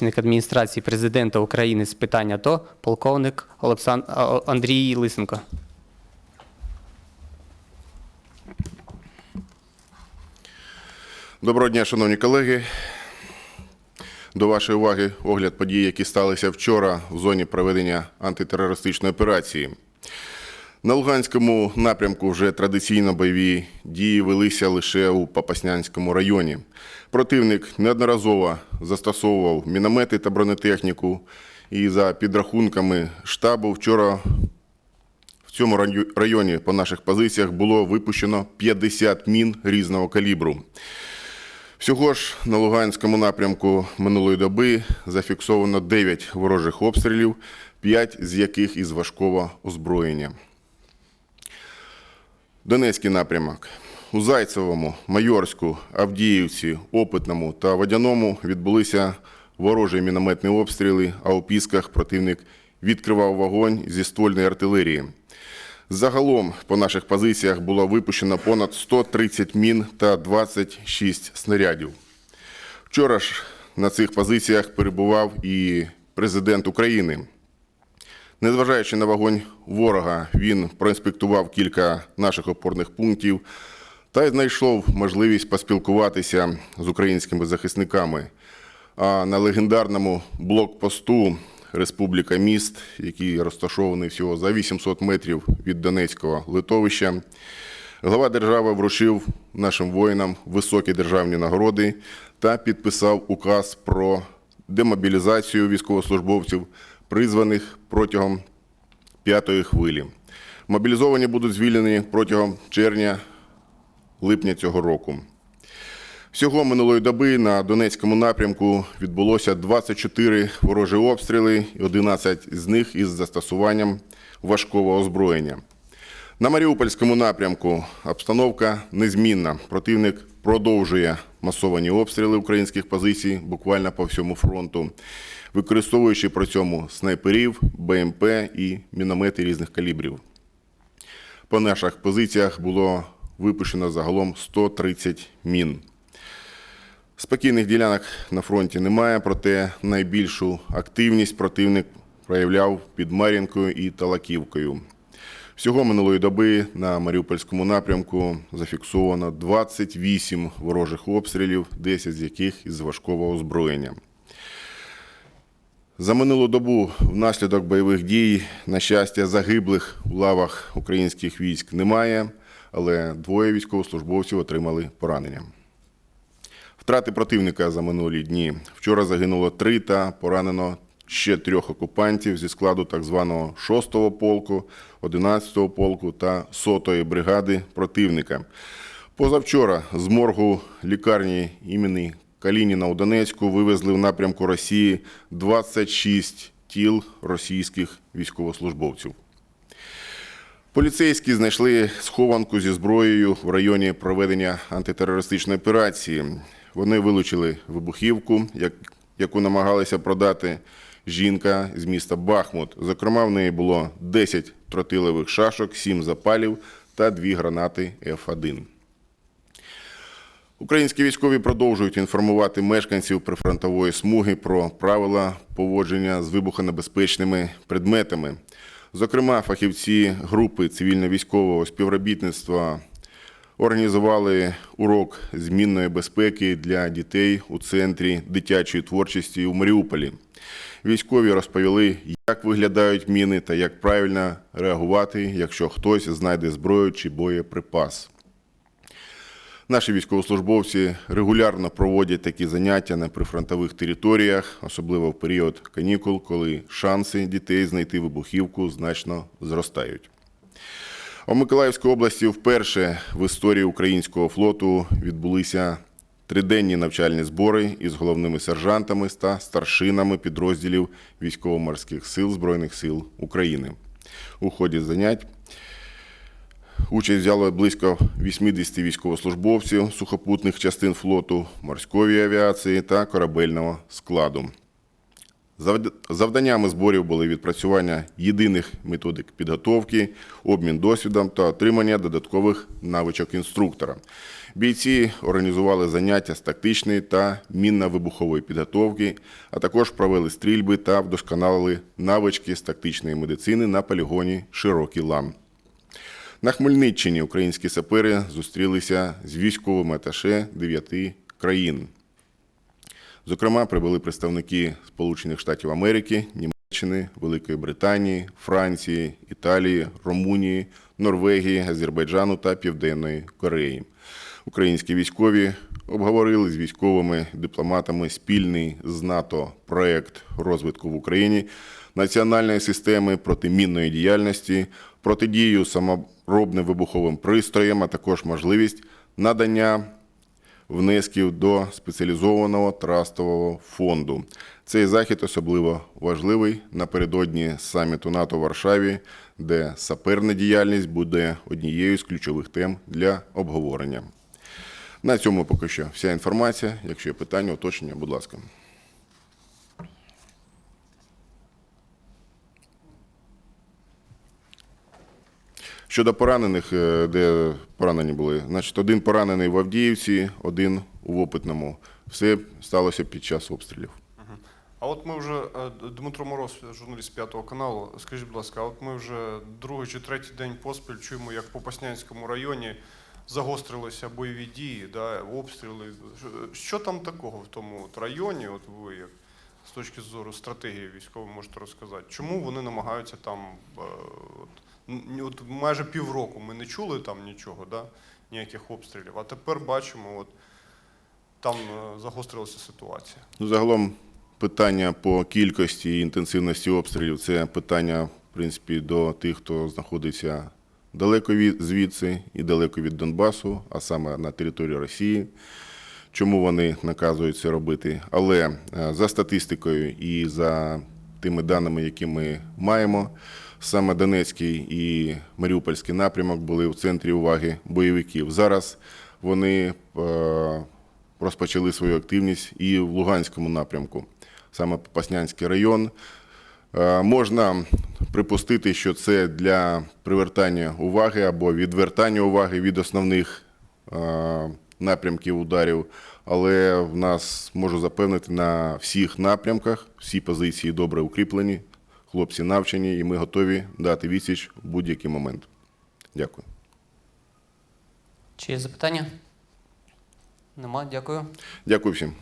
речник адміністрації президента України з питань АТО, полковник Олександр Андрій Лисенко. Доброго дня, шановні колеги. До вашої уваги огляд подій, які сталися вчора в зоні проведення антитерористичної операції. На Луганському напрямку вже традиційно бойові дії велися лише у Попаснянському районі. Противник неодноразово застосовував міномети та бронетехніку, і за підрахунками штабу вчора в цьому райо- районі по наших позиціях було випущено 50 мін різного калібру. Всього ж на Луганському напрямку минулої доби зафіксовано 9 ворожих обстрілів, 5 з яких із важкого озброєння. Донецький напрямок. У Зайцевому, Майорську, Авдіївці, Опитному та Водяному відбулися ворожі мінометні обстріли, а у Пісках противник відкривав вогонь зі ствольної артилерії. Загалом по наших позиціях було випущено понад 130 мін та 26 снарядів. Вчора ж на цих позиціях перебував і президент України. Незважаючи на вогонь ворога, він проінспектував кілька наших опорних пунктів та й знайшов можливість поспілкуватися з українськими захисниками. А на легендарному блокпосту Республіка міст, який розташований всього за 800 метрів від Донецького литовища, глава держави вручив нашим воїнам високі державні нагороди та підписав указ про демобілізацію військовослужбовців, призваних протягом п'ятої хвилі. Мобілізовані будуть звільнені протягом червня-липня цього року. Всього минулої доби на Донецькому напрямку відбулося 24 ворожі обстріли, і 11 з них із застосуванням важкого озброєння. На Маріупольському напрямку обстановка незмінна. Противник продовжує масовані обстріли українських позицій буквально по всьому фронту, використовуючи при цьому снайперів, БМП і міномети різних калібрів. По наших позиціях було випущено загалом 130 мін. Спокійних ділянок на фронті немає, проте найбільшу активність противник проявляв під Мар'їнкою і Талаківкою. Всього минулої доби на Маріупольському напрямку зафіксовано 28 ворожих обстрілів, 10 з яких із важкого озброєння. За минулу добу внаслідок бойових дій, на щастя, загиблих у лавах українських військ немає, але двоє військовослужбовців отримали поранення. Втрати противника за минулі дні. Вчора загинуло три та поранено ще трьох окупантів зі складу так званого 6-го полку, 11-го полку та 100-ї бригади противника. Позавчора з моргу лікарні імені Калініна у Донецьку вивезли в напрямку Росії 26 тіл російських військовослужбовців. Поліцейські знайшли схованку зі зброєю в районі проведення антитерористичної операції. Вони вилучили вибухівку, яку намагалися продати жінка з міста Бахмут. Зокрема, в неї було 10 тротилових шашок, 7 запалів та 2 гранати F1. Українські військові продовжують інформувати мешканців прифронтової смуги про правила поводження з вибухонебезпечними предметами. Зокрема, фахівці групи цивільно-військового співробітництва організували урок змінної безпеки для дітей у центрі дитячої творчості у Маріуполі. Військові розповіли, як виглядають міни та як правильно реагувати, якщо хтось знайде зброю чи боєприпас. Наші військовослужбовці регулярно проводять такі заняття на прифронтових територіях, особливо в період канікул, коли шанси дітей знайти вибухівку значно зростають. У Миколаївській області вперше в історії українського флоту відбулися триденні навчальні збори із головними сержантами та старшинами підрозділів військово-морських сил Збройних сил України. У ході занять Участь взяло близько 80 військовослужбовців сухопутних частин флоту, морської авіації та корабельного складу. Завданнями зборів були відпрацювання єдиних методик підготовки, обмін досвідом та отримання додаткових навичок інструктора. Бійці організували заняття з тактичної та мінно-вибухової підготовки, а також провели стрільби та вдосконалили навички з тактичної медицини на полігоні Широкий Лам. На Хмельниччині українські сапери зустрілися з військовими аташе дев'яти країн. Зокрема, прибули представники Сполучених Штатів Америки, Німеччини, Великої Британії, Франції, Італії, Румунії, Норвегії, Азербайджану та Південної Кореї. Українські військові обговорили з військовими дипломатами спільний з НАТО проект розвитку в Україні національної системи протимінної діяльності, протидію саморобним вибуховим пристроям, а також можливість надання внесків до спеціалізованого трастового фонду. Цей захід особливо важливий напередодні саміту НАТО в Варшаві, де саперна діяльність буде однією з ключових тем для обговорення. На цьому поки що вся інформація. Якщо є питання, уточнення, будь ласка. Щодо поранених, е, де поранені були, значить, один поранений в Авдіївці, один у Опитному. Все сталося під час обстрілів. А от ми вже е, Дмитро Мороз, журналіст п'ятого каналу. Скажіть, будь ласка, а от ми вже другий чи третій день поспіль чуємо, як по Поснянському районі загострилися бойові дії, да, обстріли. Що- там такого в тому от районі? От ви як з точки зору стратегії військової можете розказати, чому вони намагаються там е, от, от майже півроку ми не чули там нічого, да, ніяких обстрілів. А тепер бачимо, от там е, загострилася ситуація. Ну, загалом питання по кількості і інтенсивності обстрілів це питання, в принципі, до тих, хто знаходиться далеко від звідси і далеко від Донбасу, а саме на території Росії. Чому вони наказують це робити? Але е, за статистикою і за тими даними, які ми маємо, саме Донецький і Маріупольський напрямок були в центрі уваги бойовиків. Зараз вони е, розпочали свою активність і в Луганському напрямку, саме Попаснянський район. Е, Можна припустити, що це для привертання уваги або відвертання уваги від основних е, напрямків ударів, але в нас можу запевнити на всіх напрямках, всі позиції добре укріплені, хлопці навчені, і ми готові дати відсіч в будь-який момент. Дякую. Чи є запитання? Нема, дякую. Дякую всім.